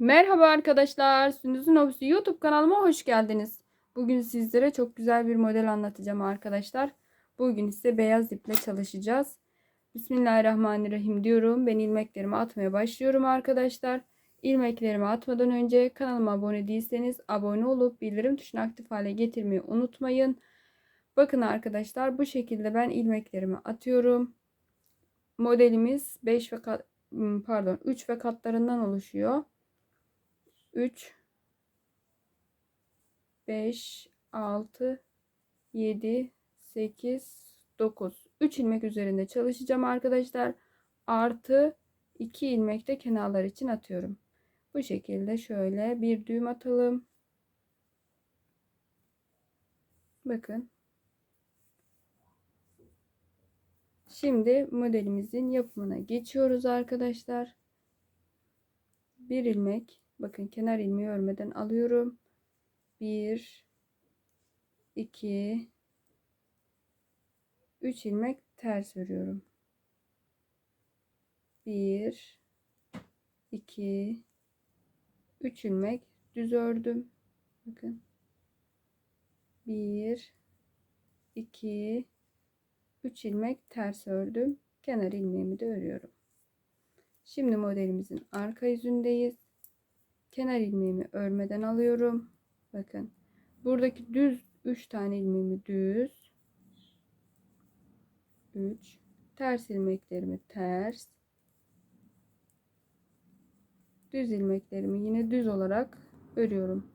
Merhaba arkadaşlar. Sündüz'ün Ofisi YouTube kanalıma hoş geldiniz. Bugün sizlere çok güzel bir model anlatacağım arkadaşlar. Bugün ise beyaz iple çalışacağız. Bismillahirrahmanirrahim diyorum. Ben ilmeklerimi atmaya başlıyorum arkadaşlar. İlmeklerimi atmadan önce kanalıma abone değilseniz abone olup bildirim tuşunu aktif hale getirmeyi unutmayın. Bakın arkadaşlar bu şekilde ben ilmeklerimi atıyorum. Modelimiz 5 ve kat, pardon 3 ve katlarından oluşuyor. 3 5 6 7 8 9 3 ilmek üzerinde çalışacağım arkadaşlar. Artı 2 ilmek de kenarlar için atıyorum. Bu şekilde şöyle bir düğüm atalım. Bakın. Şimdi modelimizin yapımına geçiyoruz arkadaşlar. Bir ilmek Bakın kenar ilmeği örmeden alıyorum. 1 2 3 ilmek ters örüyorum. 1 2 3 ilmek düz ördüm. Bakın. 1 2 3 ilmek ters ördüm. Kenar ilmeğimi de örüyorum. Şimdi modelimizin arka yüzündeyiz kenar ilmeğimi örmeden alıyorum. Bakın. Buradaki düz 3 tane ilmeğimi düz. 3 ters ilmeklerimi ters. Düz ilmeklerimi yine düz olarak örüyorum.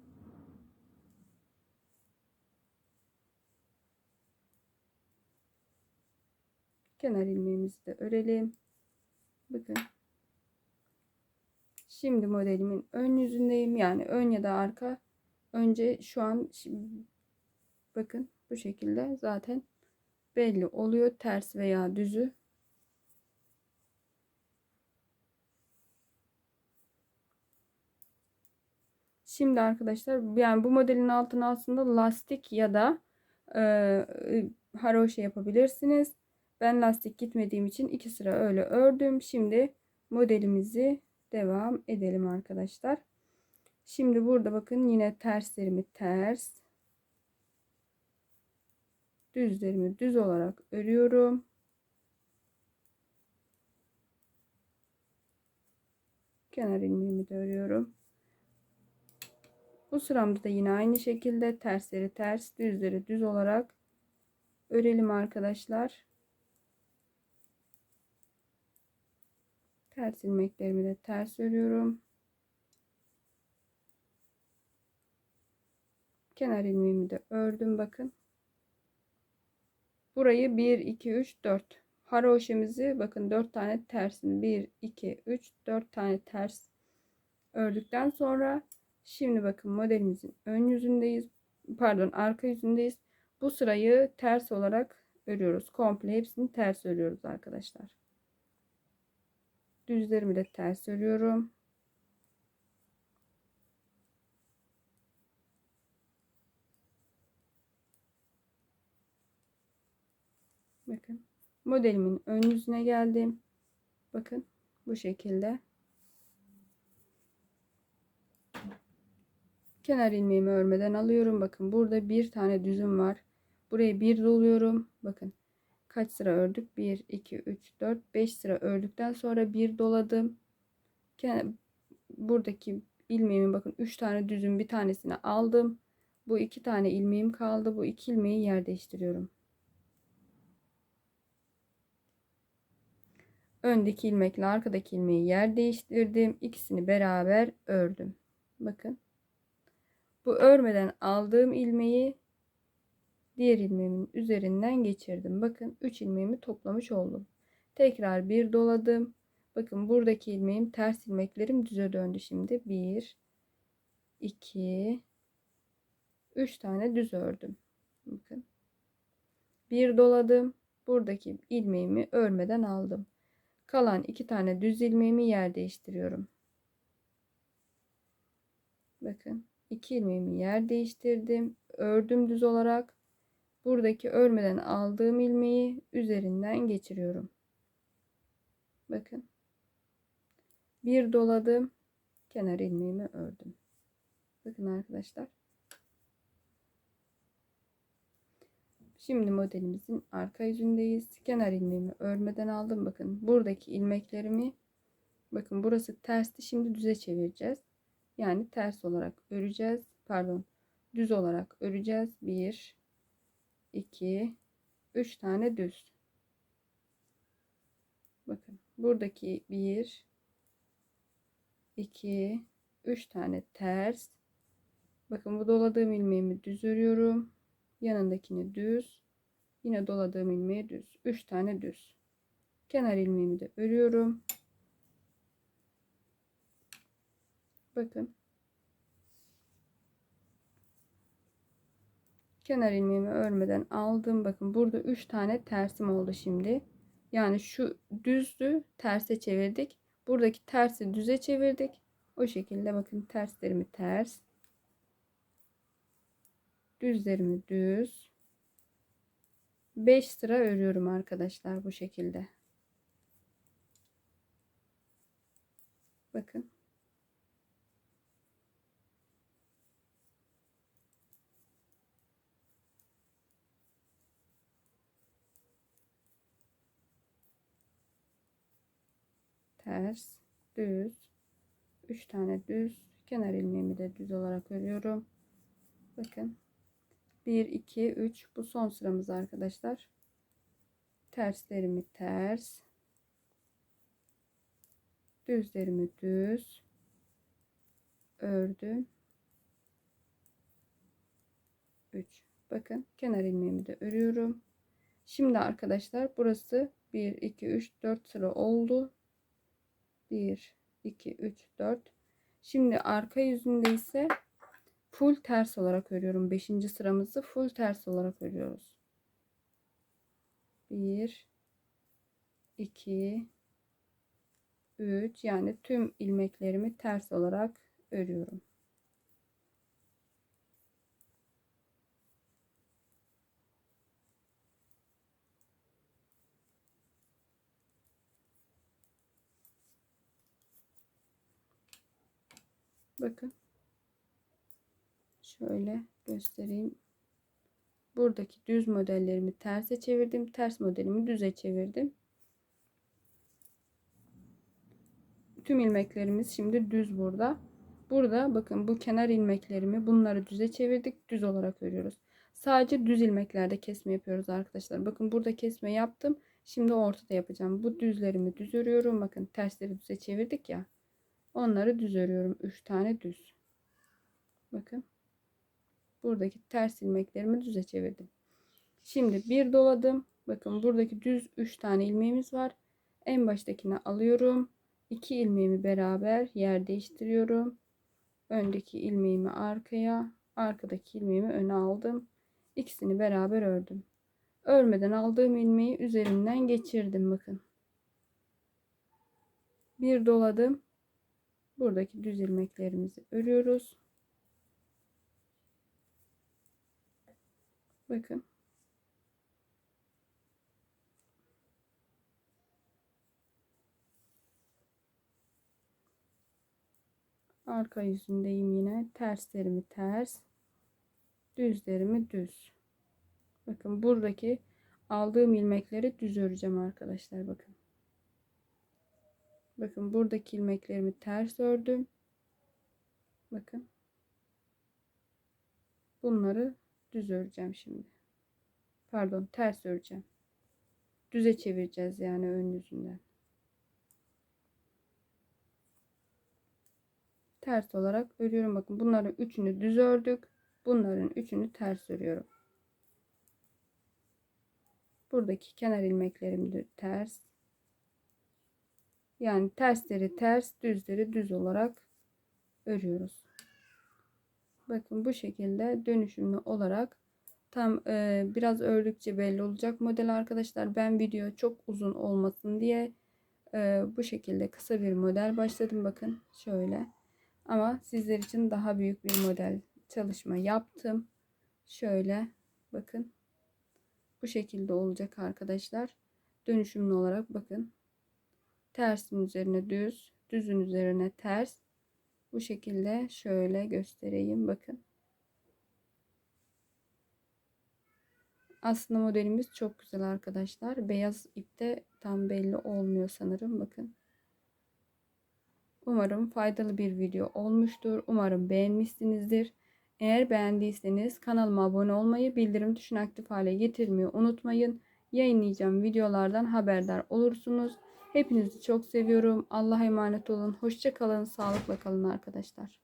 Kenar ilmeğimizi de örelim. Bakın Şimdi modelimin ön yüzündeyim. Yani ön ya da arka. Önce şu an bakın bu şekilde zaten belli oluyor. Ters veya düzü. Şimdi arkadaşlar yani bu modelin altına aslında lastik ya da e, haroşa yapabilirsiniz. Ben lastik gitmediğim için iki sıra öyle ördüm. Şimdi modelimizi devam edelim arkadaşlar. Şimdi burada bakın yine terslerimi ters. Düzlerimi düz olarak örüyorum. Kenar ilmeğimi de örüyorum. Bu sıramda da yine aynı şekilde tersleri ters, düzleri düz olarak örelim arkadaşlar. Ters ilmeklerimi de ters örüyorum. Kenar ilmeğimi de ördüm bakın. Burayı 1 2 3 4 haroşemizi bakın 4 tane tersini 1 2 3 4 tane ters ördükten sonra şimdi bakın modelimizin ön yüzündeyiz. Pardon arka yüzündeyiz. Bu sırayı ters olarak örüyoruz. Komple hepsini ters örüyoruz arkadaşlar. Düzlerimi de ters örüyorum. Bakın modelimin ön yüzüne geldim. Bakın bu şekilde. Kenar ilmeğimi örmeden alıyorum. Bakın burada bir tane düzüm var. Buraya bir doluyorum. Bakın kaç sıra ördük? 1, 2, 3, 4, 5 sıra ördükten sonra bir doladım. Buradaki ilmeğimin bakın 3 tane düzün bir tanesini aldım. Bu iki tane ilmeğim kaldı. Bu iki ilmeği yer değiştiriyorum. Öndeki ilmekle arkadaki ilmeği yer değiştirdim. İkisini beraber ördüm. Bakın. Bu örmeden aldığım ilmeği diğer ilmeğimin üzerinden geçirdim. Bakın 3 ilmeğimi toplamış oldum. Tekrar bir doladım. Bakın buradaki ilmeğim ters ilmeklerim düze döndü şimdi. 1 2 3 tane düz ördüm. Bakın. Bir doladım. Buradaki ilmeğimi örmeden aldım. Kalan iki tane düz ilmeğimi yer değiştiriyorum. Bakın iki ilmeğimi yer değiştirdim. Ördüm düz olarak buradaki örmeden aldığım ilmeği üzerinden geçiriyorum. Bakın. Bir doladım. kenar ilmeğimi ördüm. Bakın arkadaşlar. Şimdi modelimizin arka yüzündeyiz. Kenar ilmeğimi örmeden aldım. Bakın buradaki ilmeklerimi bakın burası tersti. Şimdi düze çevireceğiz. Yani ters olarak öreceğiz. Pardon. Düz olarak öreceğiz. 1 2 3 tane düz. Bakın buradaki 1 2 3 tane ters. Bakın bu doladığım ilmeğimi düz örüyorum. Yanındakini düz. Yine doladığım ilmeği düz. 3 tane düz. Kenar ilmeğimi de örüyorum. Bakın. Kenar ilmeğimi örmeden aldım. Bakın burada 3 tane tersim oldu şimdi. Yani şu düzdü terse çevirdik. Buradaki tersi düze çevirdik. O şekilde bakın terslerimi ters. Düzlerimi düz. 5 sıra örüyorum arkadaşlar bu şekilde. Bakın. Ters, düz, 3 tane düz, kenar ilmeğimi de düz olarak örüyorum. Bakın. 1 2 3 bu son sıramız arkadaşlar. Terslerimi ters. Düzlerimi düz ördüm. 3. Bakın kenar ilmeğimi de örüyorum. Şimdi arkadaşlar burası 1 2 3 4 sıra oldu. 1 2 3 4. Şimdi arka yüzünde ise full ters olarak örüyorum. 5. sıramızı full ters olarak örüyoruz. 1 2 3 yani tüm ilmeklerimi ters olarak örüyorum. Bakın. Şöyle göstereyim. Buradaki düz modellerimi terse çevirdim. Ters modelimi düze çevirdim. Tüm ilmeklerimiz şimdi düz burada. Burada bakın bu kenar ilmeklerimi bunları düze çevirdik. Düz olarak örüyoruz. Sadece düz ilmeklerde kesme yapıyoruz arkadaşlar. Bakın burada kesme yaptım. Şimdi ortada yapacağım. Bu düzlerimi düz örüyorum. Bakın tersleri düze çevirdik ya. Onları düz örüyorum. 3 tane düz. Bakın. Buradaki ters ilmeklerimi düze çevirdim. Şimdi bir doladım. Bakın buradaki düz 3 tane ilmeğimiz var. En baştakini alıyorum. 2 ilmeğimi beraber yer değiştiriyorum. Öndeki ilmeğimi arkaya, arkadaki ilmeğimi öne aldım. İkisini beraber ördüm. Örmeden aldığım ilmeği üzerinden geçirdim bakın. Bir doladım. Buradaki düz ilmeklerimizi örüyoruz. Bakın. Arka yüzündeyim yine. Terslerimi ters. Düzlerimi düz. Bakın buradaki aldığım ilmekleri düz öreceğim arkadaşlar. Bakın. Bakın buradaki ilmeklerimi ters ördüm. Bakın. Bunları düz öreceğim şimdi. Pardon ters öreceğim. Düze çevireceğiz yani ön yüzünden. Ters olarak örüyorum. Bakın bunların üçünü düz ördük. Bunların üçünü ters örüyorum. Buradaki kenar ilmeklerim de ters. Yani tersleri ters, düzleri düz olarak örüyoruz. Bakın bu şekilde dönüşümlü olarak tam e, biraz ördükçe belli olacak model arkadaşlar. Ben video çok uzun olmasın diye e, bu şekilde kısa bir model başladım. Bakın şöyle. Ama sizler için daha büyük bir model çalışma yaptım. Şöyle bakın. Bu şekilde olacak arkadaşlar. Dönüşümlü olarak bakın. Tersin üzerine düz, düzün üzerine ters. Bu şekilde şöyle göstereyim. Bakın. Aslında modelimiz çok güzel arkadaşlar. Beyaz ipte tam belli olmuyor sanırım. Bakın. Umarım faydalı bir video olmuştur. Umarım beğenmişsinizdir. Eğer beğendiyseniz kanalıma abone olmayı, bildirim tuşunu aktif hale getirmeyi unutmayın. Yayınlayacağım videolardan haberdar olursunuz. Hepinizi çok seviyorum. Allah'a emanet olun. Hoşça kalın. Sağlıkla kalın arkadaşlar.